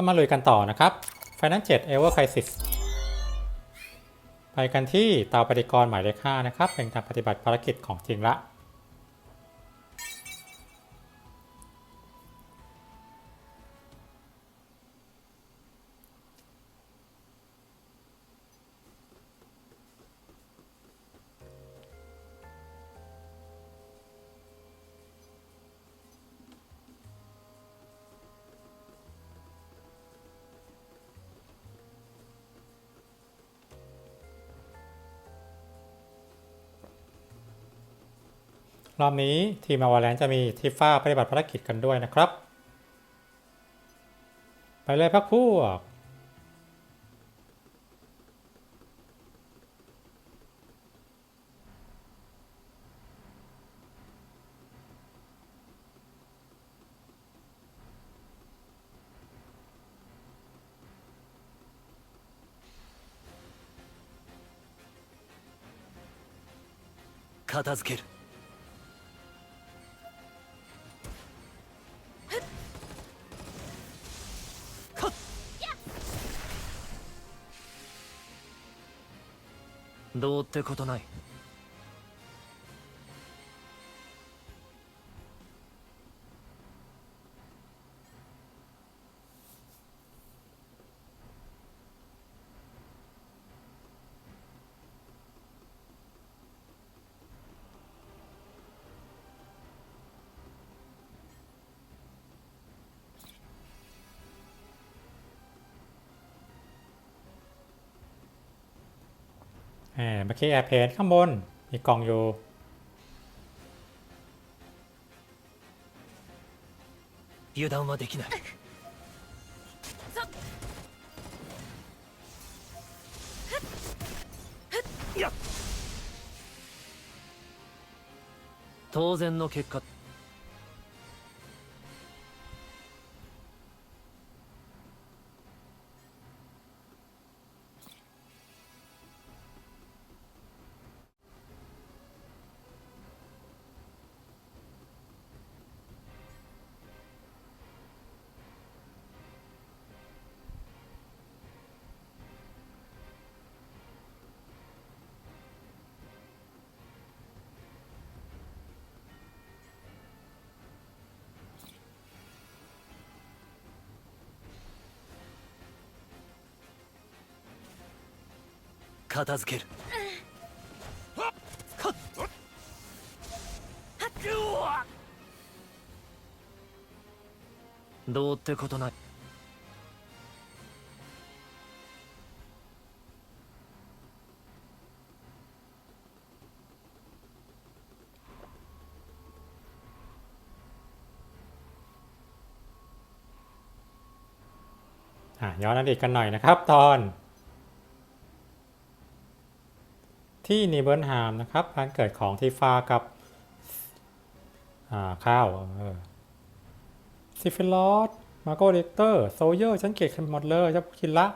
ก็มาลุยกันต่อนะครับ Final 7 Ever Crisis ไปกันที่เตาปฏิกรหมายเลข5นะครับ เป็นการปฏิบัติภารกิจของจริงละ รอบนี้ทีมอวาแลนจะมีทิฟฟ้าปฏิบัติภารกิจกันด้วยนะครับ ไปเลยพักพวก 片付ける ってことない。 เมื่อกี้แอร์เพนข้างบน มีกล่องอยู่ 油断はできないやっ当然の結果 片付けるはっはっうわどうってことない อ่ะย้อนอดีตกันหน่อยนะครับ ตอน ที่นีเบิร์นฮามนะครับบ้านเกิดของทีฟากับข้าวซิฟิลอสมาโกเดเตอร์โซเยอร์ฉันเกลียดกันหมดเลยเจ้าคินละ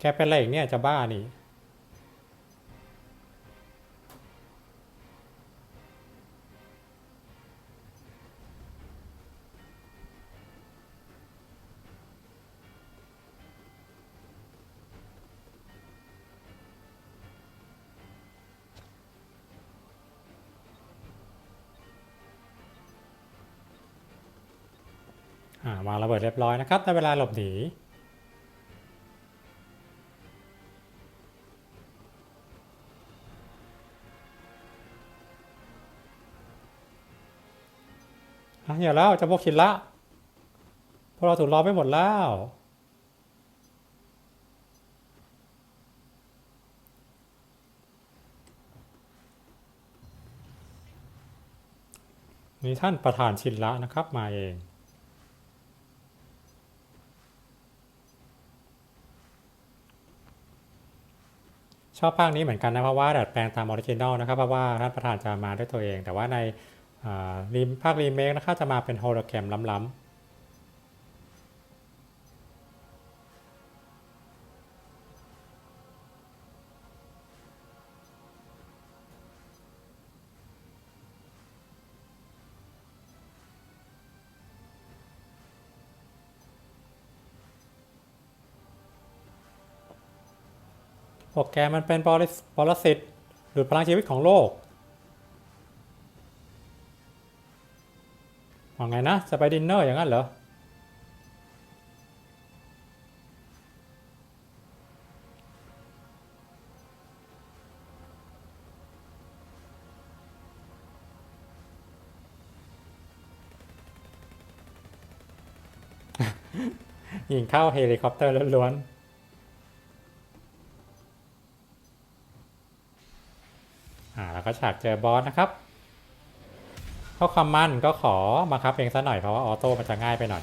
แกเป็นอะไรอีกเนี่ยจะบ้านี่ วางระเบิดเรียบร้อยนะครับในเวลาหลบหนีอะอย่าแล้วจะพวกคินละพวกเราถูกล้อมไปหมดแล้วนี่ท่านประธานชินละนะครับมาเอง ชอบภาคนี้เหมือนกันนะเพราะว่าดัดแปลงตามออริจินอลนะครับเพราะว่าท่านประธานจะมาด้วยตัวเอง แต่ว่าในรีมภาครีเมคนะครับจะมาเป็นโฮโลแกรมล้ำๆ พวกแกมันเป็นปรสิปรสิตดูดพลังชีวิตของโลกว่าไงนะ จะไปดินเนอร์อย่างนั้นเหรอ ยิงเข้าเฮลิคอปเตอร์ล้วนๆ ก็ฉากเจอบอสนะครับ เข้าความมันก็ขอมางคับเองซะหน่อยเพราะว่าออโต้มันจะง่ายไปหน่อย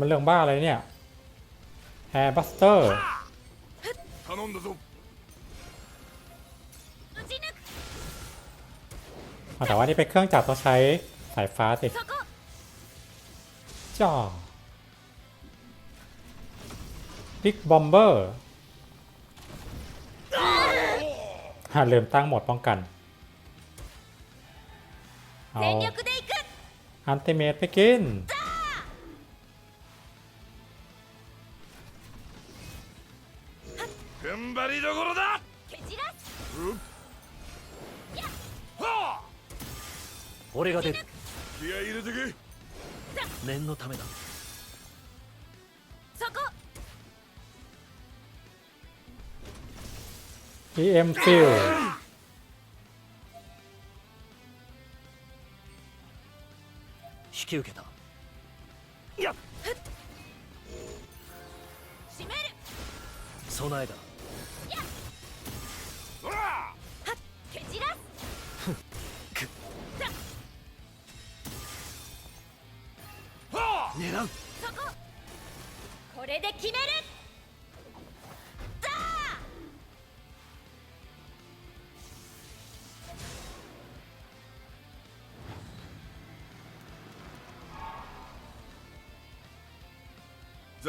มันเรื่องบ้าอะไรเนี่ยแฮร์บัสเตอร์แต่ว่านี่เป็นเครื่องจักรต้องใช้สายฟ้าสิจ่อบิ๊กบอมเบอร์ หาลืมตั้งโหมดป้องกันเอา 全力でいく อันติเมตไปกิน 踏ん張りどころだ蹴散らすはあ俺が出る気合い入れてけ念のためだ EM Fill 引き受けた。締める。備えだ。うわ蹴散らす。はあ狙う。そこ。これで決める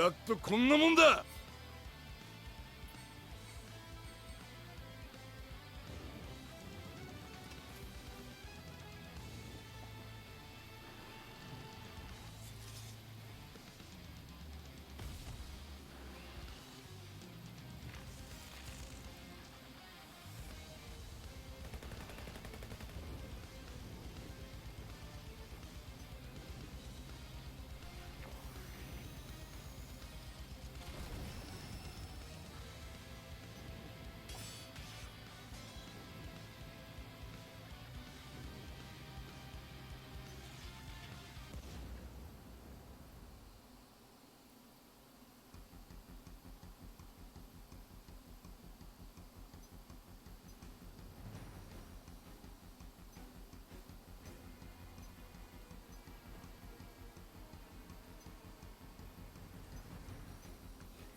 ざっとこんなもんだ。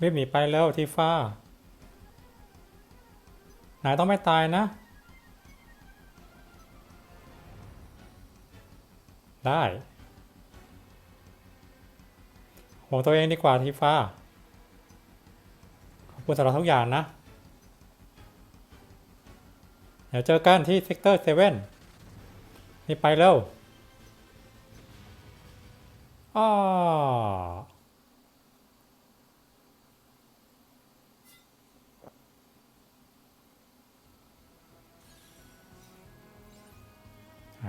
รีบหนีไปแล้วทีฟ้านายต้องไม่ตายนะ ได้ห่วงตัวเองดีกว่าทีฟ้า ขอบคุณสำหรับทุกอย่างนะ เดี๋ยวเจอกันที่เซกเตอร์เซเว่นนี่ไปเร็วอ้อ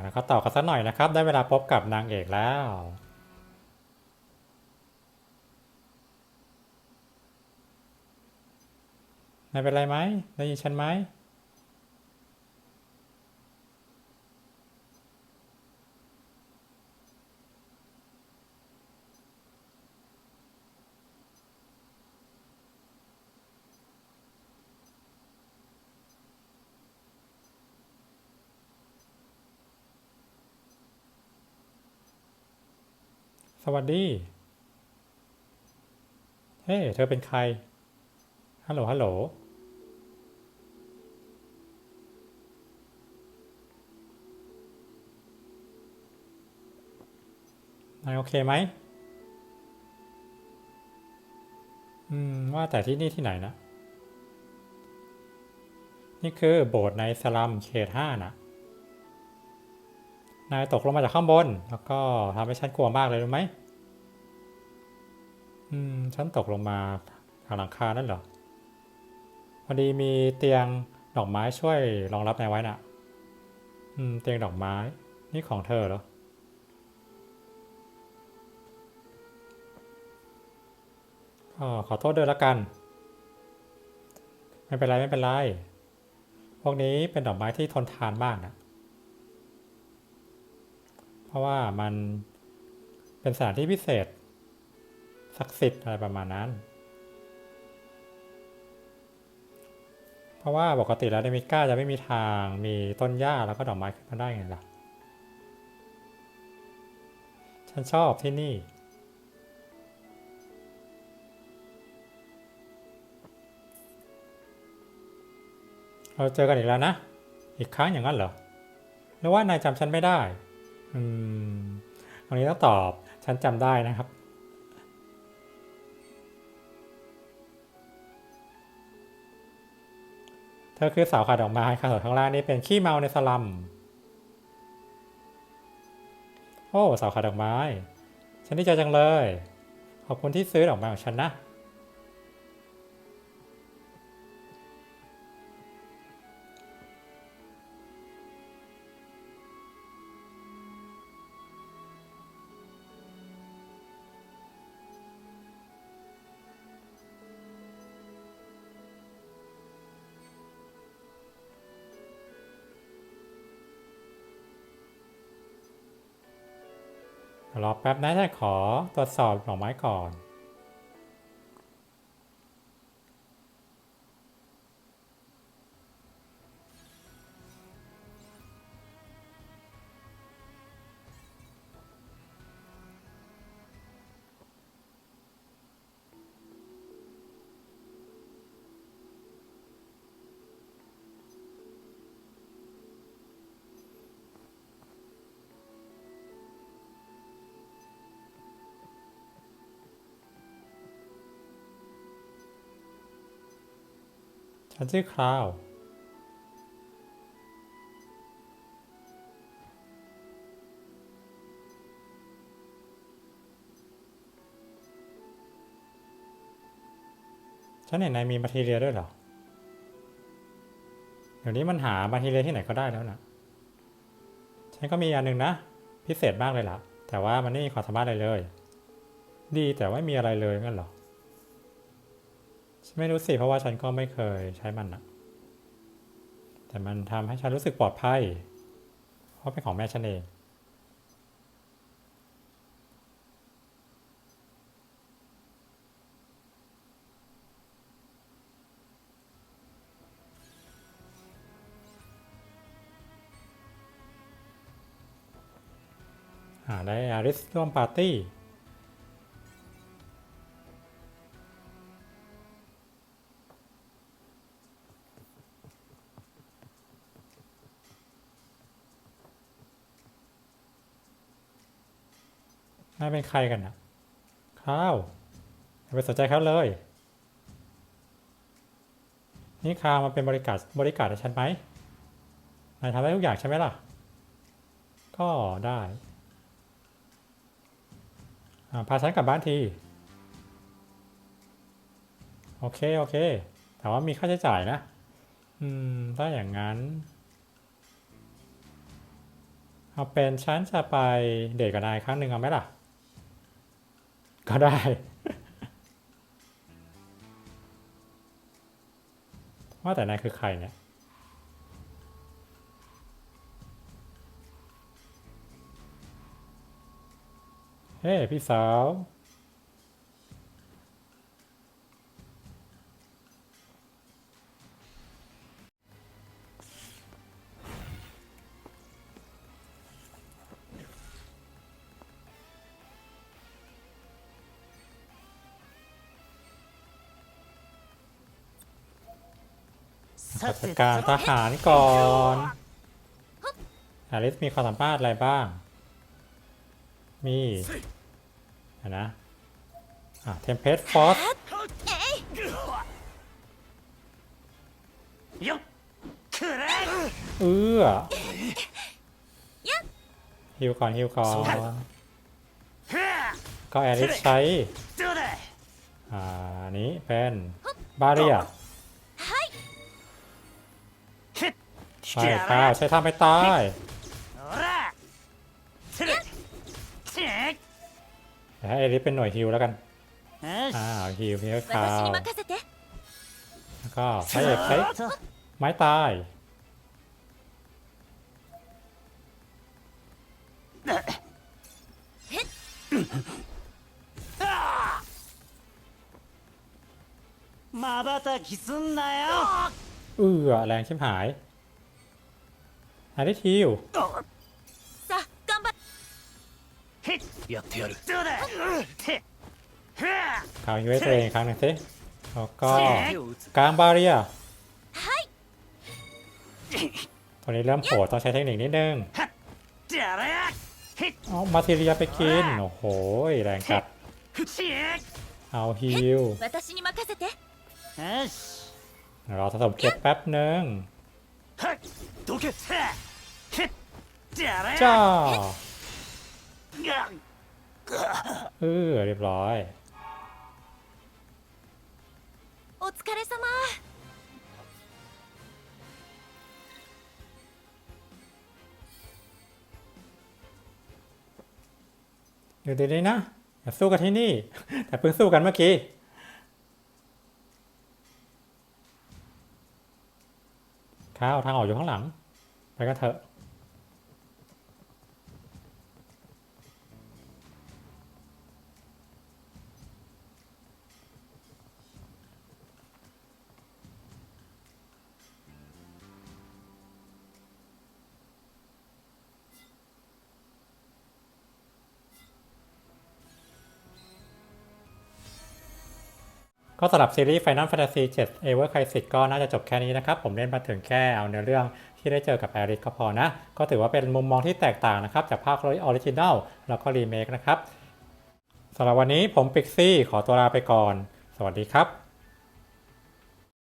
แล้วก็ต่อกันสักหน่อยนะครับ ได้เวลาพบกับนางเอกแล้วไม่เป็นไรไหมได้ยินฉันไหม สวัสดี เฮ้ เธอเป็นใคร ฮัลโหล ฮัลโหล นายโอเคไหม อืม ว่าแต่ที่นี่ที่ไหนนะ นี่คือโบสถ์ในสลัมเขตห้านะ นายตกลงมาจากข้างบน แล้วก็ทำให้ฉันกลัวมากเลยรู้ไหมอืม ฉันตกลงมาทางหลังคานั่นเหรอ พอดีมีเตียงดอกไม้ช่วยรองรับนายไว้น่ะ อืม เตียงดอกไม้ นี่ของเธอเหรอ ก็ขอโทษด้วยละกัน ไม่เป็นไรไม่เป็นไร พวกนี้เป็นดอกไม้ที่ทนทานมากนะ ราะว่ามันเป็นสถานที่พิเศษศักดิ์สิทธิ์อะไรประมาณนั้น เพราะว่าปกติแล้วในมิก้าจะไม่มีทางมีต้นหญ้าแล้วก็ดอกไม้ขึ้นมาได้ไงล่ะ ฉันชอบที่นี่เราเจอกันอีกแล้วนะ อีกครั้งอย่างนั้นเหรอหรือว่านายจำฉันไม่ได้ อืมอันนี้ต้องตอบ ฉันจำได้นะครับ เธอคือสาวขายดอกไม้ค่ะส่วนข้างล่างนี่เป็นขี้เมาในสลัม โอ้ สาวขายดอกไม้ ฉันดีใจจังเลย ขอบคุณที่ซื้อดอกไม้ของฉันนะ รอแป๊บนะฉันขอตรวจสอบดอกไม้ก่อน ฉันชื่อคราว ฉันเห็นนายมีมาทีเรียด้วยเหรอ เดี๋ยวนี้มันหามาทีเรียที่ไหนก็ได้แล้วนะฉันก็มีอันหนึ่งนะ พิเศษมากเลยล่ะ แต่ว่ามันไม่มีความสามารถอะไรเลย ดีแต่ว่าไม่มีอะไรเลยงั้นเหรอ ไม่รู้สิเพราะว่าฉันก็ไม่เคยใช้มันนะแต่มันทำให้ฉันรู้สึกปลอดภัย เพราะเป็นของแม่ฉันเองอ่าได้อาริสร่วมปาร์ตี้ เป็นใครกันนะข้าวอย่าไปสนใจเขาเลย นี่คาวมาเป็นบริการบริการฉันไหมนายทำได้ทุกอย่างใช่ไหมล่ะ ก็ได้พาฉันกลับบ้านทีโอเค โอเค แต่ว่ามีค่าใช้จ่ายนะ อืม ถ้าอย่างนั้น เอาเป็นฉันจะไปเดทกับนายครั้งหนึ่งเอาไหมล่ะ ก็ได้ ว่าแต่นายคือใครเนี่ยเฮ้พี่สาว จัดการทหารก่อนอาริสมีความสามารถอะไรบ้าง มีนะอะเทมเพสฟอสเอื้อฮิวก่อนฮิวก่อนก็แอริสใช้อ่านี้เป็นบาเรีย ใช่ค่ะใช้ท่าไม่ตายให้เอริสเป็นหน่วยฮิลแล้วกันอ้าฮิลฮิลคาวแล้วก็ใช้เอกใช้ไม้ตายมาบาตากิสุนนะยเออแรงชิบหาย อาได้ทิวข่าวฮิตยกเทอร์ลิห้าข่าวเองครั้งหนึ่งสิแล้วก็กลางบาเรียตอนนี้เริ่มโหดต้องใช้เทคนิคนิดนึงอ๋อมาทีเรียไปกิน โอ้โห แรงกัด เอาฮิวรอสะสมเก็บแป๊บหนึ่ง どけさへっじゃら จ้า や เออเรียบร้อย お疲れ様 อยู่ดีๆนะ อย่าสู้กันที่นี่ แต่เพิ่งสู้กันเมื่อกี้ ข้าวทางออกอยู่ข้างหลัง ไปกันเถอะ ก็สำหรับซีรีส์ Final Fantasy 7 Ever Crisis ก็น่าจะจบแค่นี้นะครับ ผมเล่นมาถึงแค่เอาเนื้อเรื่องที่ได้เจอกับแอริสก็พอนะ ก็ถือว่าเป็นมุมมองที่แตกต่างนะครับ จากภาคออริจินัลแล้วก็รีเมคนะครับสำหรับวันนี้ผมปิกซี่ขอตัวลาไปก่อน สวัสดีครับ